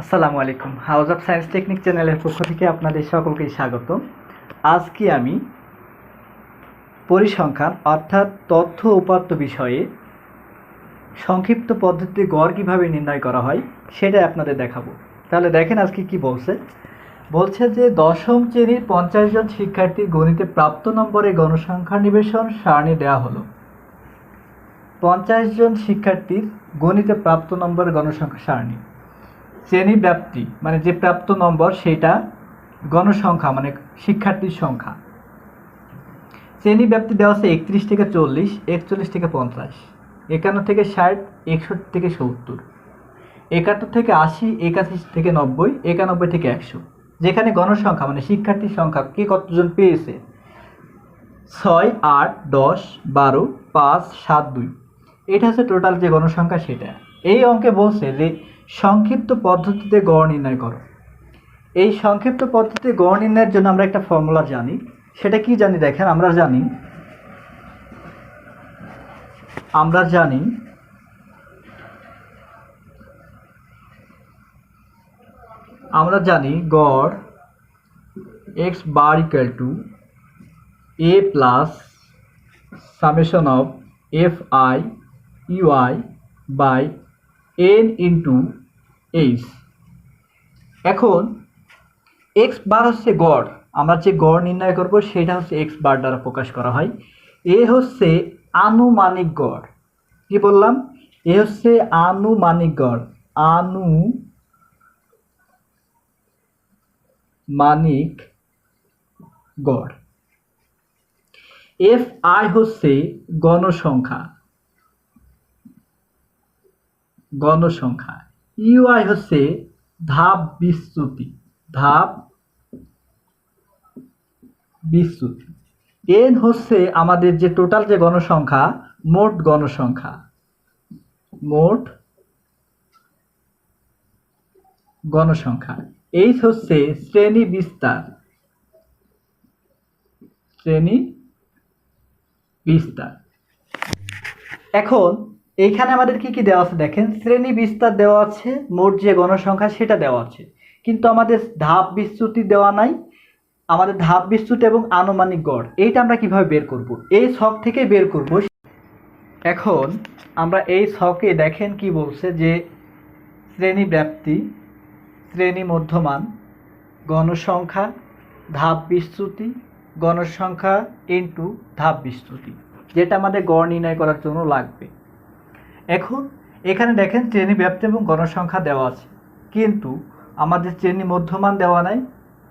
আসসালামু আলাইকুম। House of science technique চ্যানেলের পক্ষ থেকে আপনাদের সকলকে স্বাগত। আজকে আমি পরিসংখ্যান অর্থাৎ তথ্য উপাত্ত বিষয়ে সংক্ষিপ্ত পদ্ধতিতে গড় কীভাবে নির্ণয় করা হয় সেটা আপনাদের দেখাবো। তাহলে দেখেন আজকে কি বলছে? বলছে যে দশম শ্রেণির পঞ্চাশ জন শিক্ষার্থীর গণিতে প্রাপ্ত নম্বরে গণসংখ্যা নিবেশন সারণী দেওয়া হলো। পঞ্চাশ জন শিক্ষার্থীর গণিতে প্রাপ্ত নম্বরে গণসংখ্যা সারণী। শ্রেণি ব্যাপ্তি মানে যে প্রাপ্ত নম্বর সেটা গণসংখ্যা মানে শিক্ষার্থীর সংখ্যা। শ্রেণি ব্যাপ্তি দেওয়া আছে একত্রিশ থেকে চল্লিশ, একচল্লিশ থেকে পঞ্চাশ, একান্ন থেকে ষাট, একষট্টি থেকে সত্তর, একাত্তর থেকে আশি, একাশি থেকে নব্বই, একানব্বই থেকে একশো, যেখানে গণসংখ্যা মানে শিক্ষার্থীর সংখ্যা কে কতজন পেয়েছে? ছয়, আট, দশ, বারো, পাঁচ, সাত, দুই, এটা হচ্ছে টোটাল যে গণসংখ্যা সেটা। এই অঙ্কে বলছে যে সংক্ষিপ্ত পদ্ধতিতে গড় নির্ণয় করো। এই সংক্ষিপ্ত পদ্ধতিতে গড় নির্ণয়ের জন্য আমরা একটা ফর্মুলা জানি। সেটা কি জানি দেখেন? আমরা জানি আমরা জানি আমরা জানি গড় X bar equal to A plus summation of F I U I by N into H এখন এক্স বার হচ্ছে গড়। আমরা যে গড় নির্ণয় করব, সেটা হচ্ছে এক্স বার দ্বারা প্রকাশ করা হয়। এ হচ্ছে আনুমানিক গড়। কি বললাম? এ হচ্ছে আনুমানিক গড়। আনু মানিক গড়। এফ আই হচ্ছে গণসংখ্যা গণসংখ্যা। ইউআই হচ্ছে ধাপ বিস্তৃতি ধাপ বিস্তৃতি এন হচ্ছে আমাদের যে টোটাল যে গণসংখ্যা, মোট গণসংখ্যা। মোট গণসংখ্যা। এইচ হচ্ছে শ্রেণি বিস্তার। শ্রেণি বিস্তার। এখন এইখানে আমাদের কি কি দেওয়া আছে দেখেন? শ্রেণি বিস্তার দেওয়া আছে, মোট যে গণসংখ্যা সেটা দেওয়া আছে। কিন্তু আমাদের ধাপ বিস্তৃতি দেওয়া নাই। আমাদের ধাপ বিস্তৃতি এবং আনুমানিক গড়, এইটা আমরা কীভাবে বের করব? এই ছক থেকে বের করব। এখন আমরা এই ছকে দেখেন কি বলছে যে শ্রেণি ব্যাপ্তি, শ্রেণি মধ্যমান, গণসংখ্যা, ধাপ বিস্তৃতি গণসংখ্যা ইন্টু ধাপ বিস্তৃতি যেটা আমাদের গড় নির্ণয় করার জন্য লাগবে। এখন এখানে দেখেন শ্রেণি ব্যাপ্তি এবং গণসংখ্যা দেওয়া আছে। কিন্তু আমাদের শ্রেণি মধ্যমান দেওয়া নাই,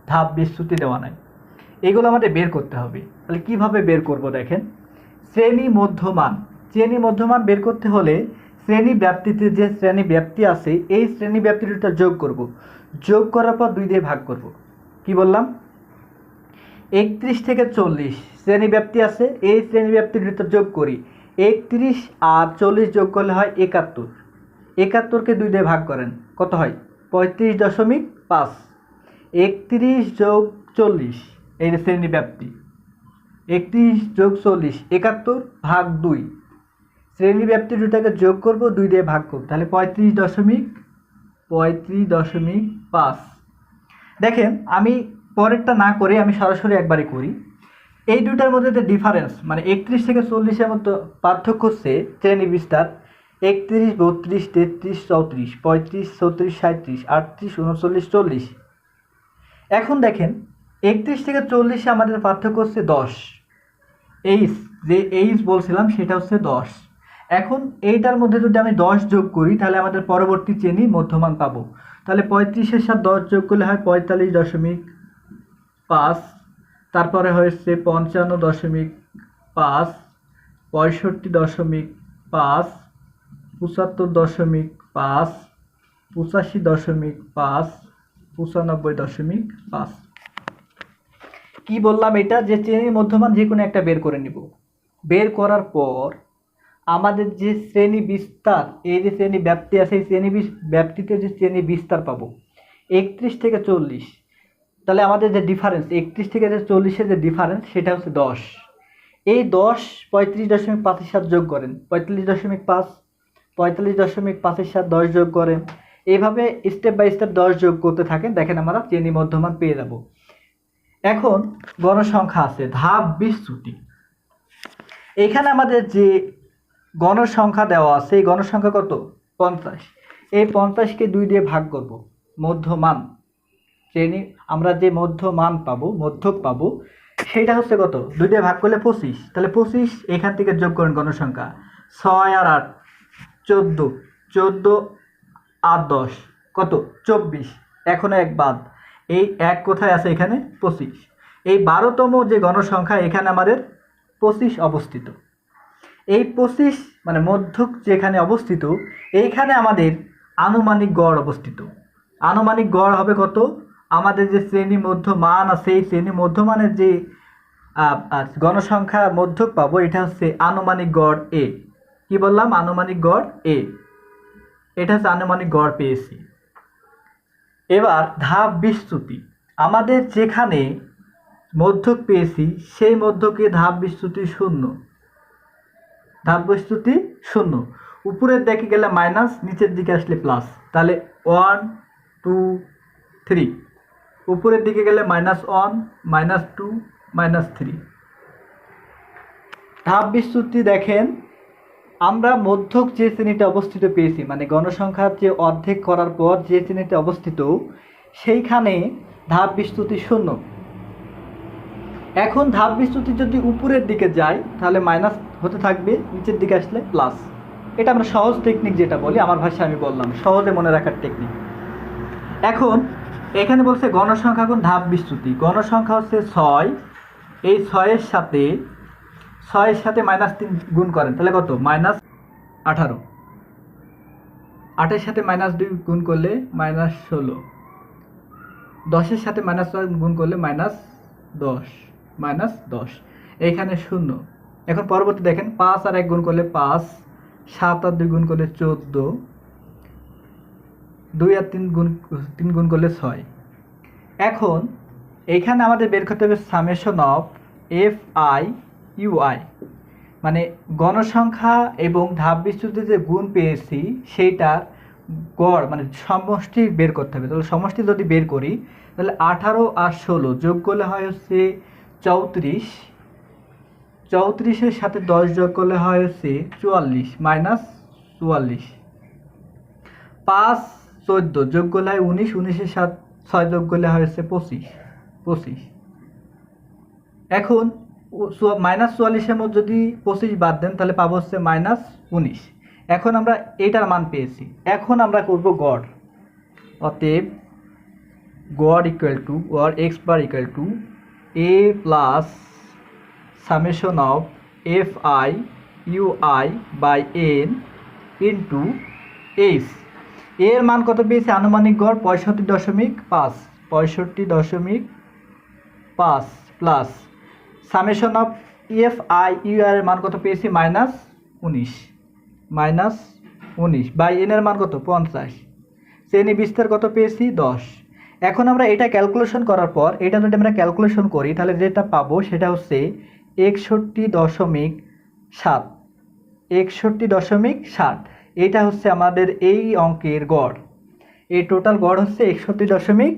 ধাপ বিস্তৃতি দেওয়া নাই। এগুলো আমাদের বের করতে হবে। তাহলে কীভাবে বের করব দেখেন? শ্রেণি মধ্যমান। শ্রেণি মধ্যমান বের করতে হলে শ্রেণি ব্যাপ্তিতে যে শ্রেণি ব্যাপ্তি আছে, এই শ্রেণি ব্যাপ্তিটা যোগ করব। যোগ করার পর দুই দিয়ে ভাগ করব। কি বললাম? একত্রিশ থেকে চল্লিশ শ্রেণি ব্যাপ্তি আছে, এই শ্রেণি ব্যাপ্তির ভিতর যোগ করি। একত্রিশ আর চল্লিশ যোগ করলে হয় একাত্তর। একাত্তরকে দুই দিয়ে ভাগ করেন, কত হয়? পঁয়ত্রিশ দশমিক পাঁচ। একত্রিশ যোগ চল্লিশ, এই যে শ্রেণি ব্যাপ্তি। একত্রিশ যোগ চল্লিশ, একাত্তর ভাগ দুই। শ্রেণি ব্যাপ্তি দুটাকে যোগ করব, দুই দিয়ে ভাগ করব। তাহলে পঁয়ত্রিশ দশমিক পঁয়ত্রিশ দশমিক পাঁচ। দেখেন, আমি পরেরটা না করে আমি সরাসরি একবারে করি। এই দুটার মধ্যে যে ডিফারেন্স মানে একত্রিশ থেকে চল্লিশের মতো পার্থক্য হচ্ছে শ্রেণি বিস্তার, একত্রিশ, বত্রিশ, তেত্রিশ, চৌত্রিশ, পঁয়ত্রিশ চৌত্রিশ সাঁত্রিশ আটত্রিশ, উনচল্লিশ, চল্লিশ। এখন দেখেন, একত্রিশ থেকে চল্লিশে আমাদের পার্থক্য হচ্ছে দশ। এইচ যে এইচ বলছিলাম, সেটা হচ্ছে দশ। এখন এইটার মধ্যে যদি আমি দশ যোগ করি, তাহলে আমাদের পরবর্তী চেনি মধ্যমান পাবো। তাহলে পঁয়ত্রিশের সাথে দশ যোগ করলে হয় পঁয়তাল্লিশ দশমিক পাঁচ। তারপরে হয়েছে পঞ্চান্ন দশমিক পাঁচ, পঁয়ষট্টি দশমিক পাঁচ, পঁচাত্তর দশমিক পাঁচ, পঁচাশি দশমিক পাঁচ, পঁচানব্বই দশমিক পাঁচ। কি বললাম এটা? যে শ্রেণির মধ্যমান যে কোনো একটা বের করে নিব। বের করার পর আমাদের যে শ্রেণি বিস্তার, এই যে শ্রেণি ব্যাপ্তি আছে, এই শ্রেণি ব্যাপ্তিতে যে শ্রেণি বিস্তার পাবো, একত্রিশ থেকে চল্লিশ। তাহলে আমাদের যে ডিফারেন্স একত্রিশ থেকে যে চল্লিশের যে ডিফারেন্স সেটা হচ্ছে দশ। এই দশ পঁয়ত্রিশ দশমিক পাঁচের সাথে যোগ করেন। পঁয়তাল্লিশ দশমিক পাঁচ, পঁয়তাল্লিশ দশমিক পাঁচের সাথে দশ যোগ করেন। এইভাবে স্টেপ বাই স্টেপ দশ যোগ করতে থাকেন। দেখেন আমরা শ্রেণি মধ্যমান পেয়ে যাব। এখন গণসংখ্যা আছে, ধাপ বিস্তৃতি এখানে আমাদের যে গণসংখ্যা দেওয়া আছে, এই গণসংখ্যা কত? পঞ্চাশ। এই পঞ্চাশকে দুই দিয়ে ভাগ করব, মধ্যমান। শ্রেণি, আমরা যে মধ্য মান পাবো, মধ্যক পাবো সেটা হচ্ছে কত? দুই দিয়ে ভাগ করলে পঁচিশ। তাহলে পঁচিশ, এখান থেকে যোগ করেন গণসংখ্যা। ছয় আর আট, চোদ্দ। চোদ্দ আর দশ, কত? চব্বিশ। এখনও এক বাদ। এই এক কোথায় আছে এখানে? পঁচিশ। এই বারোতম যে গণসংখ্যা, এখানে আমাদের পঁচিশ অবস্থিত। এই পঁচিশ মানে মধ্যক যেখানে অবস্থিত, এইখানে আমাদের আনুমানিক গড় অবস্থিত। আনুমানিক গড় হবে কত? আমাদের যে শ্রেণি মধ্যমান আছে এই শ্রেণি মধ্যমানের যে গণসংখ্যা মধ্যক পাবো, এটা হচ্ছে আনুমানিক গড় এ কি বললাম? আনুমানিক গড় এ এটা হচ্ছে আনুমানিক গড় পেয়েছি। এবার ধাপ বিস্তৃতি আমাদের যেখানে মধ্যক পেয়েছি, সেই মধ্যকে ধাপ বিস্তৃতি শূন্য। ধাপ বিস্তৃতি শূন্য। উপরের দিকে গেলে মাইনাস নিচের দিকে আসলে প্লাস তাহলে ওয়ান টু থ্রি উপরের দিকে গেলে minus one minus two minus three ধাপ বিস্তৃতি দেখেন, আমরা মধ্যক যে শ্রেণীতে অবস্থিত পেয়েছি মানে গণসংখ্যার যে অর্ধেক করার পর যে শ্রেণীতে অবস্থিত, সেইখানে ধাপ বিস্তুতি শূন্য। এখন ধাপ বিস্তুতি যদি উপরের দিকে যায়, তাহলে মাইনাস হতে থাকবে, নিচের দিকে আসলে প্লাস এটা আমরা সহজ টেকনিক যেটা বলি, আমার ভাষায় আমি বললাম, সহজে মনে রাখার টেকনিক এখন এখানে বলছে গণসংখ্যা কোন ধাপ বিস্তৃতি গণসংখ্যা হচ্ছে ছয়। এই ছয়ের সাথে ছয়ের সাথে মাইনাস তিন গুণ করেন, তাহলে কত? মাইনাস আঠারো। আটের সাথে মাইনাস দুই গুণ করলে মাইনাস ষোলো। দশের সাথে মাইনাস গুণ করলে মাইনাস দশ। মাইনাস দশ। এখানে শূন্য। এখন পরবর্তী দেখেন, পাঁচ আর এক গুণ করলে পাঁচ, সাত আর দুই গুণ করলে চোদ্দ। দুই আর তিন গুণ তিন গুণ করলে ছয়। এখন এখানে আমাদের বের করতে হবে summation of F I U I. মানে গণসংখ্যা এবং ধাপ বিস্তৃতিতে যে গুণ পেয়েছি, সেইটার গড় মানে সমষ্টি বের করতে হবে। তাহলে সমষ্টি যদি বের করি, তাহলে আঠারো আর ষোলো যোগ করলে হয় হচ্ছে চৌত্রিশ। চৌত্রিশের সাথে দশ যোগ করলে হয় হচ্ছে চুয়াল্লিশ, মাইনাস চুয়াল্লিশ। পাঁচ চোদ্দ, যোগ করলে হয় উনিশ, উনিশের সাত, ছয় যোগ করলে হয় হচ্ছে পঁচিশ পঁচিশ। এখন মাইনাস চুয়াল্লিশের মধ্যে যদি পঁচিশ বাদ দেন, তাহলে পাবো হচ্ছে মাইনাস উনিশ। এখন আমরা এইটার মান পেয়েছি। এখন আমরা করব গড়। অতএব গড় ইকুয়াল টু গড় X bar equal to A plus summation of F I U I by N into H এর মান কত পেয়েছে? আনুমানিক গড় পঁয়ষট্টি দশমিক পাঁচ। পঁয়ষট্টি দশমিক পাঁচ plus summation of F I U আর এর মান কত পেয়েছি? মাইনাস উনিশ। মাইনাস উনিশ। বাই এন এর মান কত? পঞ্চাশ। শ্রেণি বিস্তার কত পেয়েছি? দশ। এখন আমরা এটা ক্যালকুলেশন করার পর, এটা যদি আমরা ক্যালকুলেশন করি, তাহলে যেটা পাবো সেটা হচ্ছে একষট্টি দশমিক সাত। একষট্টি দশমিক ষাট এটা হচ্ছে আমাদের এই অঙ্কের গড়। এই টোটাল গড় হচ্ছে একষট্টি দশমিক